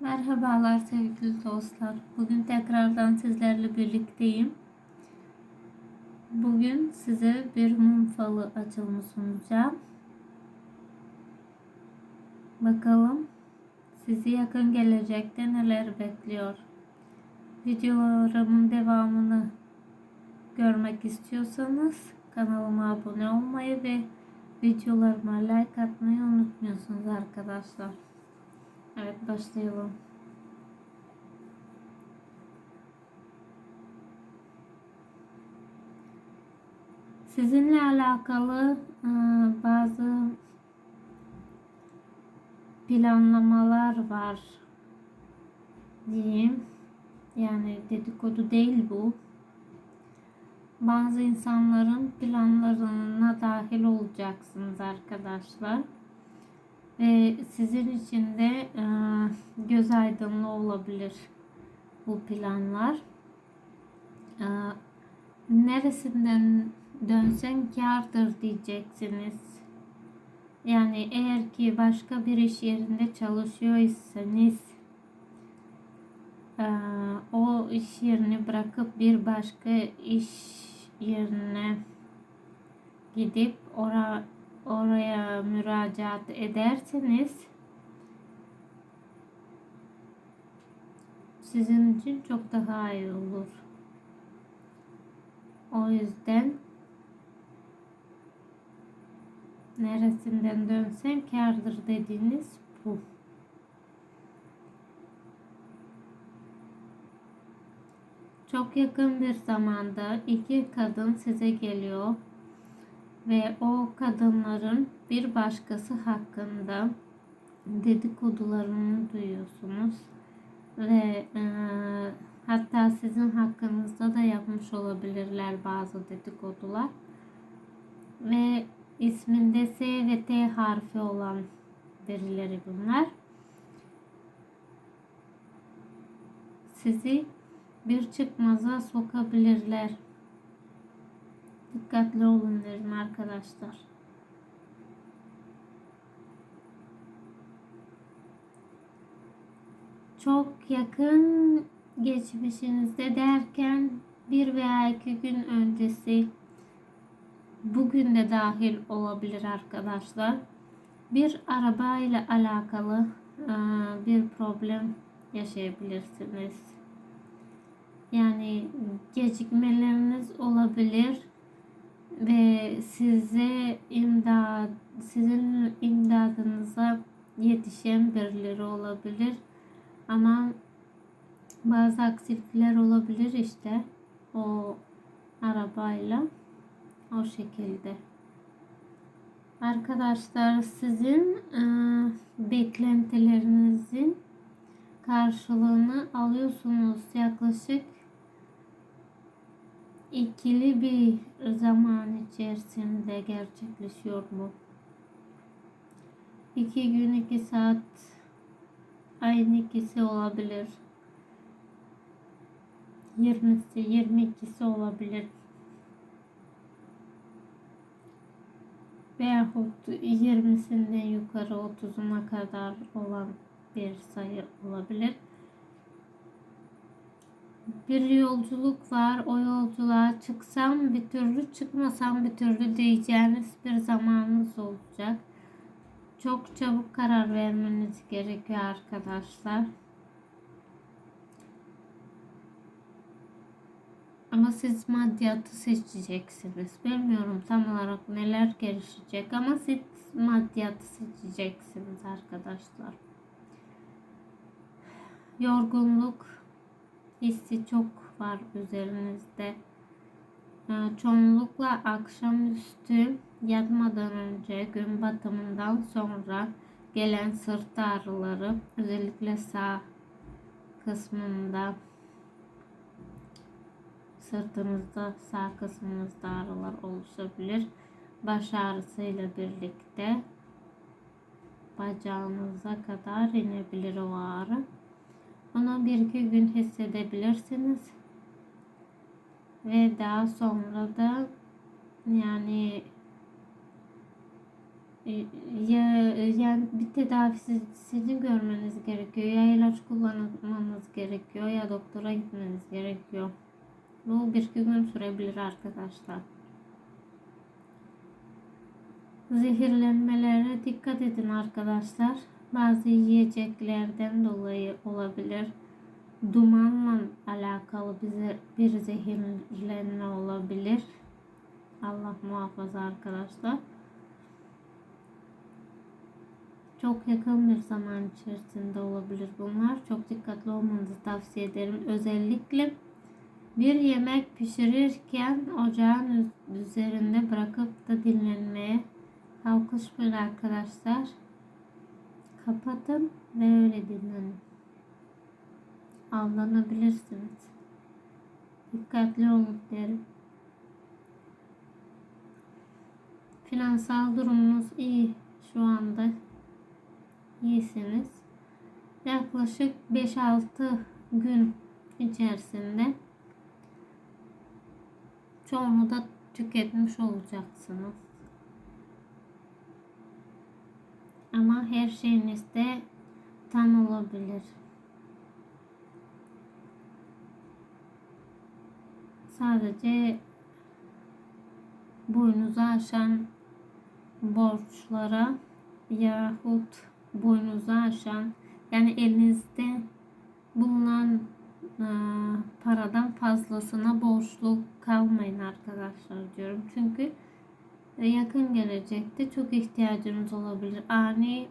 Merhabalar sevgili dostlar. Bugün tekrardan sizlerle birlikteyim. Bugün size bir mum falı açılımı sunacağım. Bakalım sizi yakın gelecekte neler bekliyor. Videolarımın devamını görmek istiyorsanız kanalıma abone olmayı ve videolarıma like atmayı unutmuyorsunuz arkadaşlar. Evet başlayalım. Sizinle alakalı e, bazı planlamalar var diyeyim. Yani dedikodu değil bu. Bazı insanların planlarına dahil olacaksınız arkadaşlar ve sizin için de e, göz aydınlığı olabilir bu planlar. E, neresinden dönsen kardır diyeceksiniz. Yani eğer ki başka bir iş yerinde çalışıyorsanız e, o iş yerini bırakıp bir başka iş yerine gidip oraya oraya müracaat ederseniz sizin için çok daha iyi olur. O yüzden neresinden dönsem kardır dediğiniz bu. Çok yakın bir zamanda iki kadın size geliyor ve o kadınların bir başkası hakkında dedikodularını duyuyorsunuz ve e, hatta sizin hakkınızda da yapmış olabilirler bazı dedikodular ve isminde S ve T harfi olan birileri bunlar. Sizi bir çıkmaza sokabilirler. Dikkatli olun derim arkadaşlar. Çok yakın geçmişinizde derken bir veya iki gün öncesi bugün de dahil olabilir arkadaşlar. Bir araba ile alakalı bir problem yaşayabilirsiniz. Yani gecikmeleriniz olabilir ve size imdad sizin imdadınıza yetişen birileri olabilir. Ama bazı aksilikler olabilir işte o arabayla o şekilde. Arkadaşlar sizin e, beklentilerinizin karşılığını alıyorsunuz. Yaklaşık ikili bir zaman içerisinde gerçekleşiyor bu. İki gün iki saat aynı ikisi olabilir. 20'si 22'si olabilir. Veyahut 20'sinden yukarı 30'una kadar olan bir sayı olabilir bir yolculuk var. O yolculuğa çıksam bir türlü çıkmasam bir türlü diyeceğiniz bir zamanınız olacak. Çok çabuk karar vermeniz gerekiyor arkadaşlar. Ama siz maddiyatı seçeceksiniz. Bilmiyorum tam olarak neler gelişecek ama siz maddiyatı seçeceksiniz arkadaşlar. Yorgunluk, hissi çok var üzerinizde. Ee, çoğunlukla akşamüstü yatmadan önce gün batımından sonra gelen sırt ağrıları özellikle sağ kısmında sırtınızda sağ kısmınızda ağrılar oluşabilir. Baş ağrısıyla birlikte bacağınıza kadar inebilir o ağrı. Onu bir iki gün hissedebilirsiniz. Ve daha sonra da yani ya yani bir tedavisini görmeniz gerekiyor ya ilaç kullanmanız gerekiyor ya doktora gitmeniz gerekiyor. Bu bir iki gün sürebilir arkadaşlar. Zehirlenmelere dikkat edin arkadaşlar. Bazı yiyeceklerden dolayı olabilir. Dumanla alakalı bize bir zehirlenme olabilir. Allah muhafaza arkadaşlar. Çok yakın bir zaman içerisinde olabilir bunlar. Çok dikkatli olmanızı tavsiye ederim. Özellikle bir yemek pişirirken ocağın üzerinde bırakıp da dinlenmeye kalkışmayın arkadaşlar. Kapatın ve öyle dinlenin. Avlanabilirsiniz. Dikkatli olun derim. Finansal durumunuz iyi şu anda. İyisiniz. Yaklaşık 5-6 gün içerisinde çoğunu da tüketmiş olacaksınız. Ama her şeyiniz de tam olabilir. Sadece boynunuzu aşan borçlara yahut boynunuzu aşan yani elinizde bulunan e, paradan fazlasına borçlu kalmayın arkadaşlar diyorum. Çünkü yakın gelecekte çok ihtiyacınız olabilir. Ani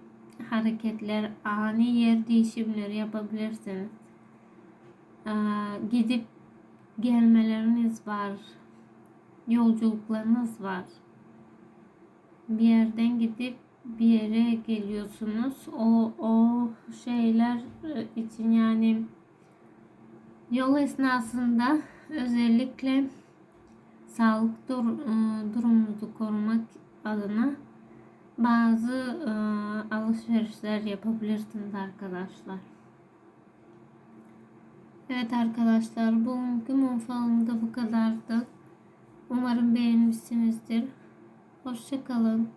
hareketler, ani yer değişimleri yapabilirsiniz. E, gidip gelmeleriniz var. Yolculuklarınız var. Bir yerden gidip bir yere geliyorsunuz. O o şeyler için yani yol esnasında özellikle sağlık dur, e, durumunuzu korumak adına bazı e, alışverişler yapabilirsiniz arkadaşlar. Evet arkadaşlar bugünkü mum da bu kadardı. Umarım beğenmişsinizdir. Hoşçakalın.